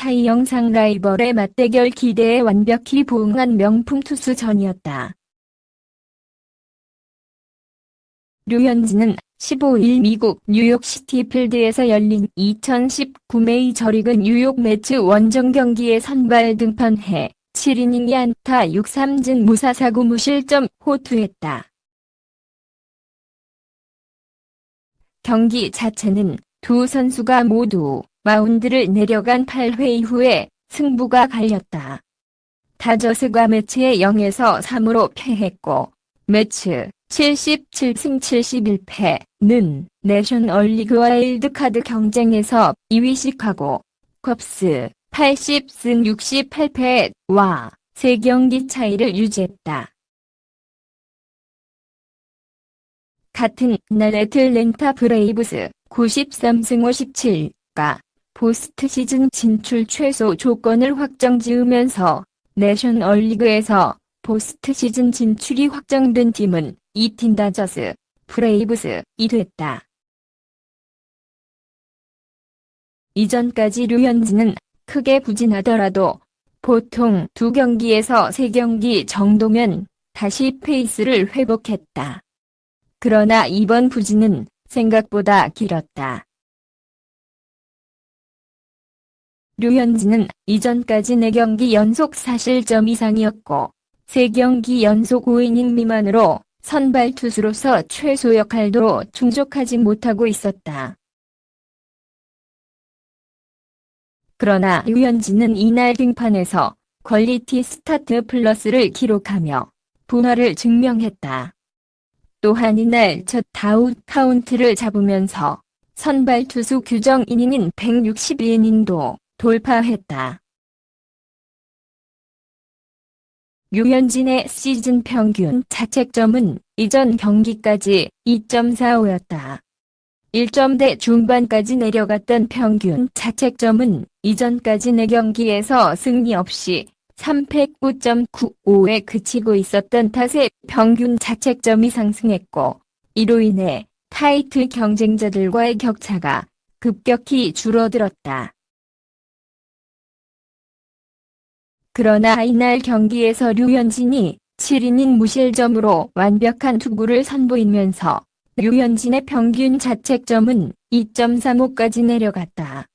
사이 영상 라이벌의 맞대결 기대에 완벽히 부응한 명품 투수 전이었다. 류현진은 15일 미국 뉴욕시티 필드에서 열린 2019 메이저리그 뉴욕 매츠 원정 경기에 선발 등판해 7이닝 안타 6삼진 무사사구 무실점 호투했다. 경기 자체는 두 선수가 모두 마운드를 내려간 8회 이후에 승부가 갈렸다. 다저스가 매치에 0에서 3으로 패했고 매치 77승 71패는 내셔널리그 와일드카드 경쟁에서 2위 시카고 컵스 80승 68패와 3경기 차이를 유지했다. 같은 날 애틀랜타 브레이브스 93승 57가 포스트 시즌 진출 최소 조건을 확정 지으면서 내셔널리그에서 포스트 시즌 진출이 확정된 팀은 이팀 다저스, 브레이브스이 됐다. 이전까지 류현진은 크게 부진하더라도 보통 두 경기에서 세 경기 정도면 다시 페이스를 회복했다. 그러나 이번 부진은 생각보다 길었다. 류현진은 이전까지 4경기 연속 사실점 이상이었고 3경기 연속 5이닝 미만으로 선발 투수로서 최소 역할도 충족하지 못하고 있었다. 그러나 류현진은 이날 등판에서 퀄리티 스타트 플러스를 기록하며 분화를 증명했다. 또한 이날 첫 다웃 카운트를 잡으면서 선발 투수 규정 이닝인 162이닝도 돌파했다. 류현진의 시즌 평균 자책점은 이전 경기까지 2.45였다. 1점대 중반까지 내려갔던 평균 자책점은 이전까지 4경기에서 승리 없이 3패 9.95에 그치고 있었던 탓에 평균 자책점이 상승했고 이로 인해 타이틀 경쟁자들과의 격차가 급격히 줄어들었다. 그러나 이날 경기에서 류현진이 7이닝 무실점으로 완벽한 투구를 선보이면서 류현진의 평균 자책점은 2.35까지 내려갔다.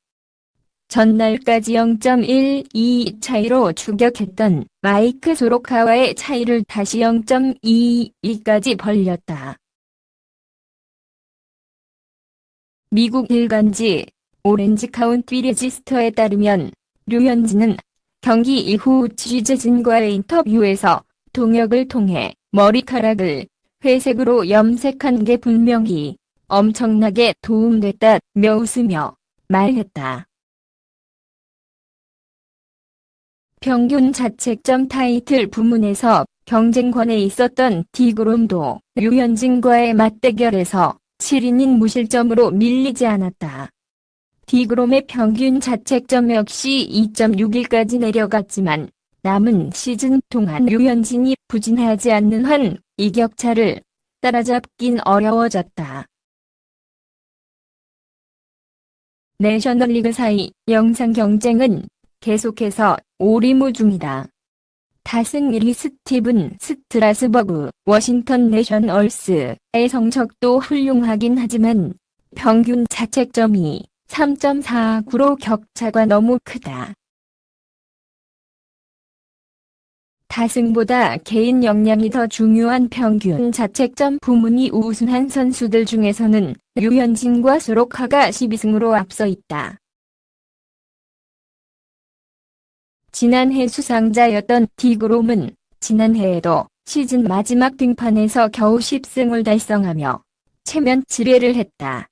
전날까지 0.12 차이로 추격했던 마이크 소로카와의 차이를 다시 0.22까지 벌렸다. 미국 일간지 오렌지 카운티 레지스터에 따르면 류현진은 경기 이후 취재진과의 인터뷰에서 동역을 통해 머리카락을 회색으로 염색한 게 분명히 엄청나게 도움됐다며 웃으며 말했다. 평균 자책점 타이틀 부문에서 경쟁권에 있었던 디그롬도 류현진과의 맞대결에서 7이닝 무실점으로 밀리지 않았다. 디그롬의 평균 자책점 역시 2.61까지 내려갔지만 남은 시즌 동안 류현진이 부진하지 않는 한 이 격차를 따라잡긴 어려워졌다. 내셔널리그 사이 영상 경쟁은 계속해서 오리무 중이다. 다승 1위 스티븐 스트라스버그 워싱턴 내셔널스의 성적도 훌륭하긴 하지만 평균 자책점이 3.49로 격차가 너무 크다. 다승보다 개인 역량이 더 중요한 평균 자책점 부문이 우승한 선수들 중에서는 류현진과 수로카가 12승으로 앞서 있다. 지난해 수상자였던 디그롬은 지난해에도 시즌 마지막 등판에서 겨우 10승을 달성하며 체면 지뢰를 했다.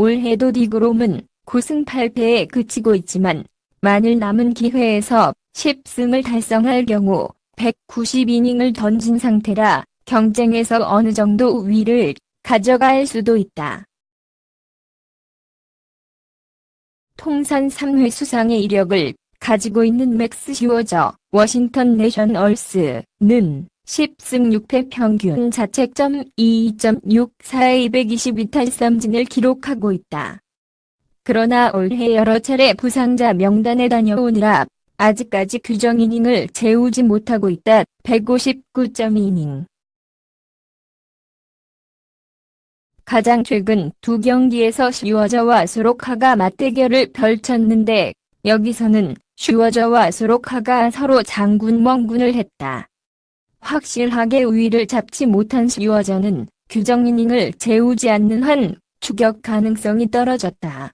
올해도 디그롬은 9승 8패에 그치고 있지만 만일 남은 기회에서 10승을 달성할 경우 190이닝을 던진 상태라 경쟁에서 어느 정도 위를 가져갈 수도 있다. 통산 3회 수상의 이력을 가지고 있는 맥스 슈어저 워싱턴 내셔널스는 10승 6패 평균 자책점 2.64에 222탈 삼진을 기록하고 있다. 그러나 올해 여러 차례 부상자 명단에 다녀오느라 아직까지 규정 이닝을 채우지 못하고 있다. 159.2이닝. 가장 최근 두 경기에서 슈워저와 스로카가 맞대결을 펼쳤는데 여기서는 슈워저와 스로카가 서로 장군 멍군을 했다. 확실하게 우위를 잡지 못한 슈워저는 규정 이닝을 채우지 않는 한 추격 가능성이 떨어졌다.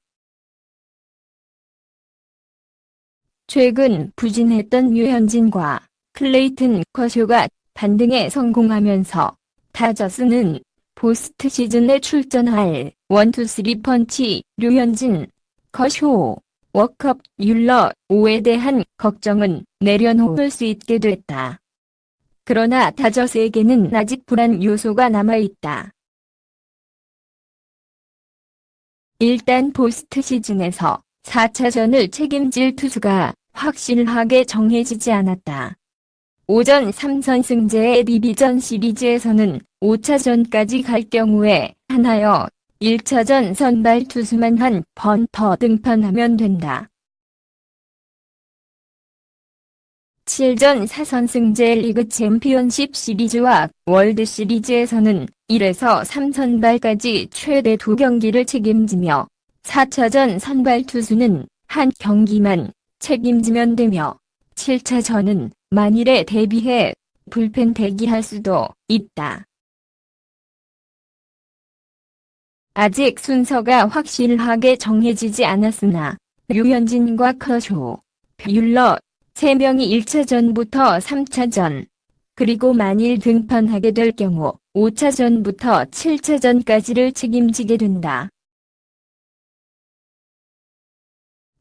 최근 부진했던 유현진과 클레이튼 커쇼가 반등에 성공하면서 다저스는 포스트 시즌에 출전할 원투쓰리 펀치 류현진, 커쇼, 워컵 율러 5에 대한 걱정은 내려놓을 수 있게 됐다. 그러나 다저스에게는 아직 불안 요소가 남아있다. 일단 포스트 시즌에서 4차전을 책임질 투수가 확실하게 정해지지 않았다. 오전 3선승제의 디비전 시리즈에서는 5차전까지 갈 경우에 하나여 1차전 선발 투수만 한 번더 등판하면 된다. 7전 4선승제 리그 챔피언십 시리즈와 월드 시리즈에서는 1에서 3선발까지 최대 2경기를 책임지며 4차전 선발 투수는 한 경기만 책임지면 되며 7차전은 만일에 대비해 불펜 대기할 수도 있다. 아직 순서가 확실하게 정해지지 않았으나 류현진과 커쇼, 뷰러 3명이 1차전부터 3차전, 그리고 만일 등판하게 될 경우 5차전부터 7차전까지를 책임지게 된다.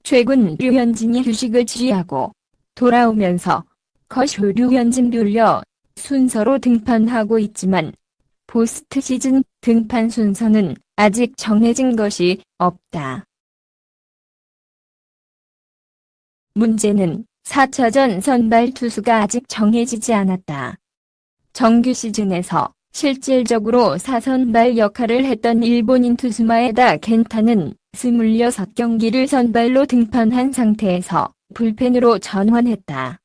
최근 류현진이 휴식을 취하고 돌아오면서 커쇼 류현진 뷰러 순서로 등판하고 있지만 포스트 시즌 등판 순서는 아직 정해진 것이 없다. 문제는 4차전 선발 투수가 아직 정해지지 않았다. 정규 시즌에서 실질적으로 4선발 역할을 했던 일본인 투수 마에다 켄타는 26경기를 선발로 등판한 상태에서 불펜으로 전환했다.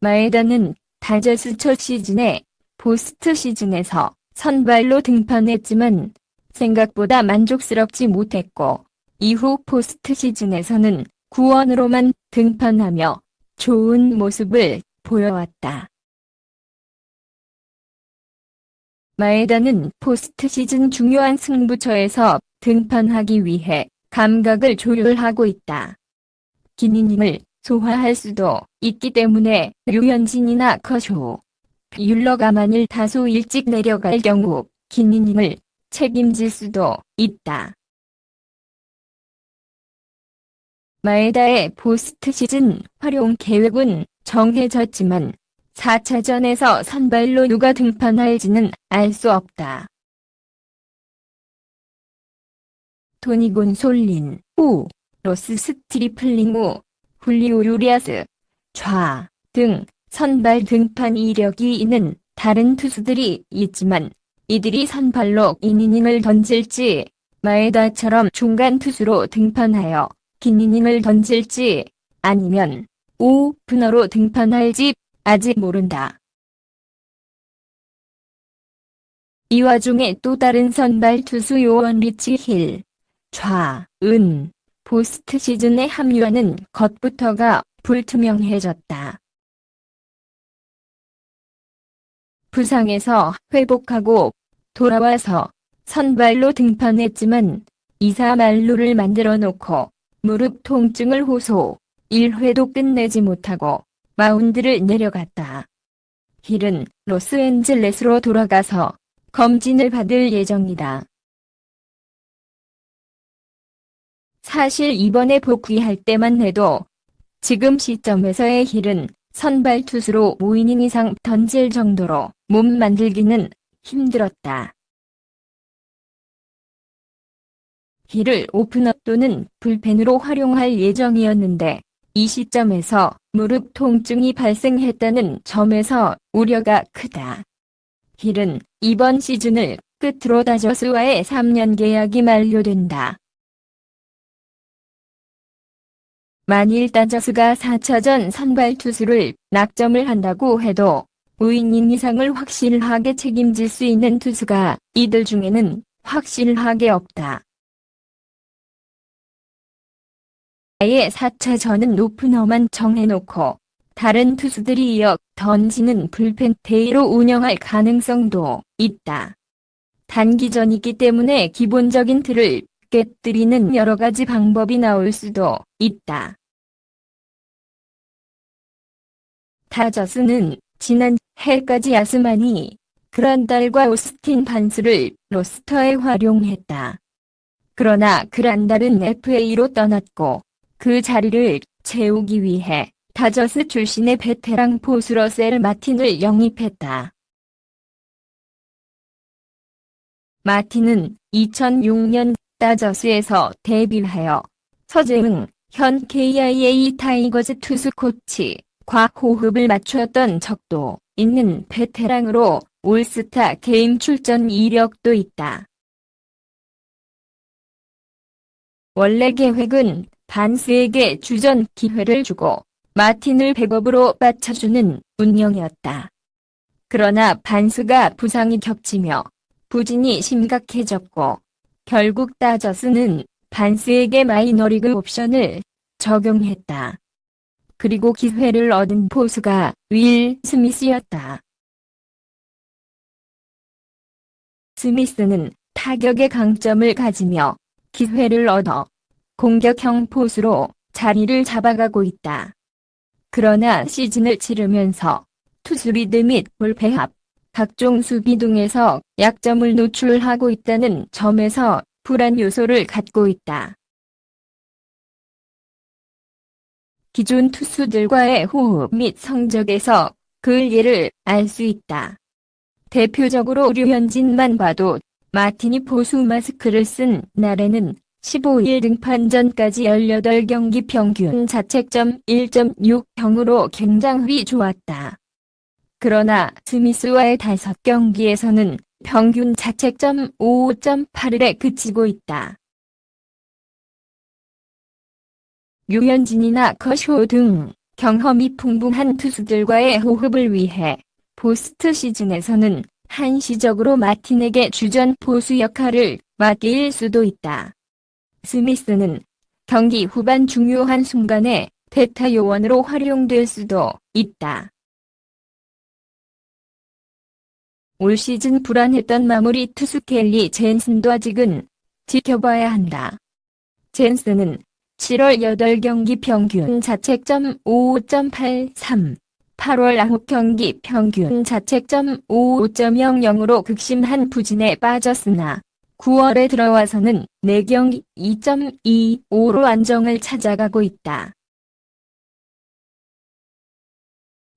마에다는 다저스 첫 시즌에 포스트 시즌에서 선발로 등판했지만 생각보다 만족스럽지 못했고 이후 포스트 시즌에서는 구원으로만 등판하며 좋은 모습을 보여왔다. 마에다는 포스트 시즌 중요한 승부처에서 등판하기 위해 감각을 조율하고 있다. 긴 이닝을 소화할 수도 있기 때문에 류현진이나 커쇼, 뷰러가 만일 다소 일찍 내려갈 경우 긴 이닝을 책임질 수도 있다. 마에다의 포스트 시즌 활용 계획은 정해졌지만 4차전에서 선발로 누가 등판할지는 알 수 없다. 토니 곤솔린, 우, 로스 스트리플링 우, 훌리오 유리아스, 좌, 등 선발 등판 이력이 있는 다른 투수들이 있지만 이들이 선발로 이니닝을 던질지 마에다처럼 중간 투수로 등판하여 긴 이닝을 던질지 아니면 오프너로 등판할지 아직 모른다. 이 와중에 또 다른 선발 투수 요원 리치 힐, 좌, 은, 포스트 시즌에 합류하는 것부터가 불투명해졌다. 부상에서 회복하고 돌아와서 선발로 등판했지만 이사 말루를 만들어 놓고 무릎 통증을 호소, 1회도 끝내지 못하고 마운드를 내려갔다. 힐은 로스앤젤레스로 돌아가서 검진을 받을 예정이다. 사실 이번에 복귀할 때만 해도 지금 시점에서의 힐은 선발 투수로 5이닝 이상 던질 정도로 몸 만들기는 힘들었다. 힐을 오프너 또는 불펜으로 활용할 예정이었는데 이 시점에서 무릎 통증이 발생했다는 점에서 우려가 크다. 힐은 이번 시즌을 끝으로 다저스와의 3년 계약이 만료된다. 만일 다저스가 4차전 선발 투수를 낙점을 한다고 해도 5이닝 이상을 확실하게 책임질 수 있는 투수가 이들 중에는 확실하게 없다. 아예 4차전은 높은 엄한 정해놓고 다른 투수들이 이어 던지는 불펜 대회로 운영할 가능성도 있다. 단기전이기 때문에 기본적인 틀을 깨뜨리는 여러 가지 방법이 나올 수도 있다. 다저스는 지난 해까지 아스마니, 그란달과 오스틴 반스를 로스터에 활용했다. 그러나 그란달은 FA로 떠났고 그 자리를 채우기 위해 다저스 출신의 베테랑 포스러셀 마틴을 영입했다. 마틴은 2006년 다저스에서 데뷔하여 서재흥, 현 KIA 타이거즈 투수 코치과 호흡을 맞추었던 적도 있는 베테랑으로 올스타 게임 출전 이력도 있다. 원래 계획은 반스에게 주전 기회를 주고 마틴을 백업으로 받쳐주는 운영이었다. 그러나 반스가 부상이 겹치며 부진이 심각해졌고 결국 다저스는 반스에게 마이너리그 옵션을 적용했다. 그리고 기회를 얻은 포수가 윌 스미스였다. 스미스는 타격의 강점을 가지며 기회를 얻어 공격형 포수로 자리를 잡아가고 있다. 그러나 시즌을 치르면서 투수 리드 및 볼배합, 각종 수비 등에서 약점을 노출하고 있다는 점에서 불안 요소를 갖고 있다. 기존 투수들과의 호흡 및 성적에서 그 예를 알 수 있다. 대표적으로 류현진만 봐도 마티니 보수 마스크를 쓴 날에는 15일 등판전까지 18경기 평균 자책점 1.60으로 굉장히 좋았다. 그러나 스미스와의 5경기에서는 평균 자책점 5.81에 그치고 있다. 유현진이나 커쇼 등 경험이 풍부한 투수들과의 호흡을 위해 포스트 시즌에서는 한시적으로 마틴에게 주전 포수 역할을 맡길 수도 있다. 스미스는 경기 후반 중요한 순간에 베타 요원으로 활용될 수도 있다. 올 시즌 불안했던 마무리 투수 켈리 젠슨도 아직은 지켜봐야 한다. 젠슨은 7월 8경기 평균 자책점 5.83, 8월 9경기 평균 자책점 5.00으로 극심한 부진에 빠졌으나 9월에 들어와서는 4경기 2.25로 안정을 찾아가고 있다.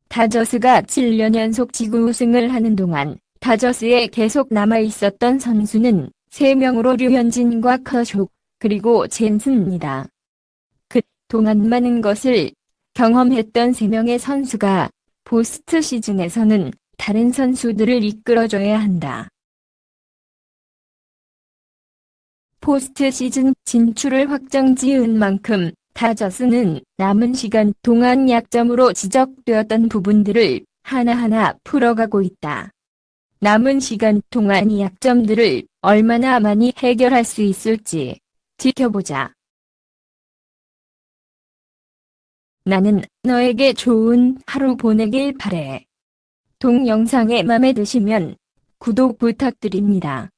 다저스가 7년 연속 지구 우승을 하는 동안 다저스에 계속 남아있었던 선수는 3명으로 류현진과 커쇼, 그리고 젠슨이다. 그 동안 많은 것을 경험했던 3명의 선수가 포스트 시즌에서는 다른 선수들을 이끌어줘야 한다. 포스트 시즌 진출을 확정 지은 만큼 다저스는 남은 시간 동안 약점으로 지적되었던 부분들을 하나하나 풀어가고 있다. 남은 시간 동안 이 약점들을 얼마나 많이 해결할 수 있을지 지켜보자. 나는 너에게 좋은 하루 보내길 바래. 동영상에 맘에 드시면 구독 부탁드립니다.